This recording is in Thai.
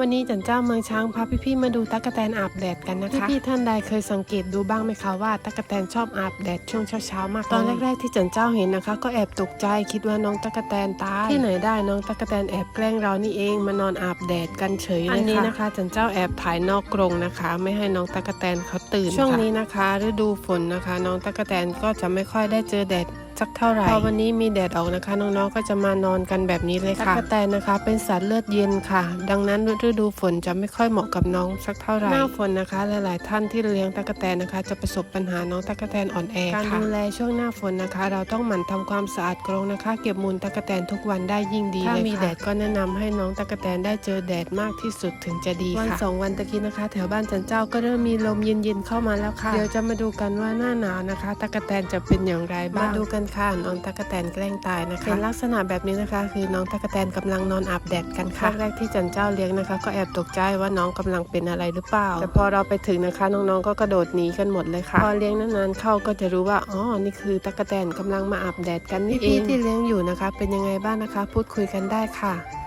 วันนี้จันเจ้าเมืองช้างพาพี่ๆมาดูตั๊กแตนอาบแดดกันนะคะพี่ๆท่านใดเคยสังเกตดูบ้างไหมคะว่าตั๊กแตนชอบอาบแดดช่วงเช้าๆมากตอนแรกๆที่จันเจ้าเห็นนะคะ ก็แอบตกใจคิดว่าน้องตั๊กแตนตายที่ไหนได้น้องตั๊กแตนแอบแกล้งเรานี่เองมานอนอาบแดดกันเฉยเลยค่ะอันนี้นะคะจันเจ้าแอบถ่ายนอกกรงนะคะ ไม่ให้น้องตั๊กแตนเขาตื่นช่วงนี้นะคะฤดูฝนนะคะ น้องตั๊กแตนก็จะไม่ค่อยได้เจอแดด สักเท่าไหร่พอวันนี้มีแดดออกนะคะน้องๆก็จะมานอนกันแบบนี้เลยค่ะตั๊กแตนนะคะ เป็นสัตว์เลือดเย็นค่ะ ดังนั้นฤดูฝนจะไม่ค่อยเหมาะกับน้องสักเท่าไหร่หน้าฝนนะคะหลายๆ ท่านที่เลี้ยงตั๊กแตนนะคะ จะประสบปัญหาน้องตั๊กแตนอ่อนแอการดูแลช่วงหน้าฝนนะคะ เราต้องหมั่นทำความสะอาดกรงนะคะ เก็บมูลตั๊กแตนทุกวันได้ยิ่งดีเลยค่ะถ้ามีแดดก็แนะนำให้น้องตั๊กแตนได้เจอแดดมากที่สุดถึงจะดีค่ะวันสองวันตะกี้นะคะ แถวบ้านจันเจ้าก็เริ่มมีลมเย็นๆเข้ามาแล้วค่ะเดี๋ยวจะมาดูกันว่าหน้าหนาวนะคะตั๊กแตนจะเป็นอย่างไรบ้างมาดูกันค่ะน้องตั๊กแตนแกล้งตายนะคะเป็นลักษณะแบบนี้นะคะ คือน้องตั๊กแตนกำลังนอนอาบแดดกันค่ะแรกๆที่จันเจ้าเลี้ยงนะคะ ก็แอบตกใจว่าน้องกำลังเป็นอะไรหรือเปล่า แต่พอเราไปถึงนะคะ น้องๆก็กระโดดหนีกันหมดเลยค่ะพอเลี้ยงนานๆเข้าก็จะรู้ว่าอ๋อนี่คือตั๊กแตนกำลังมาอาบแดดกันนี่เองที่เลี้ยงอยู่นะคะ เป็นยังไงบ้างนะคะ พูดคุยกันได้ค่ะ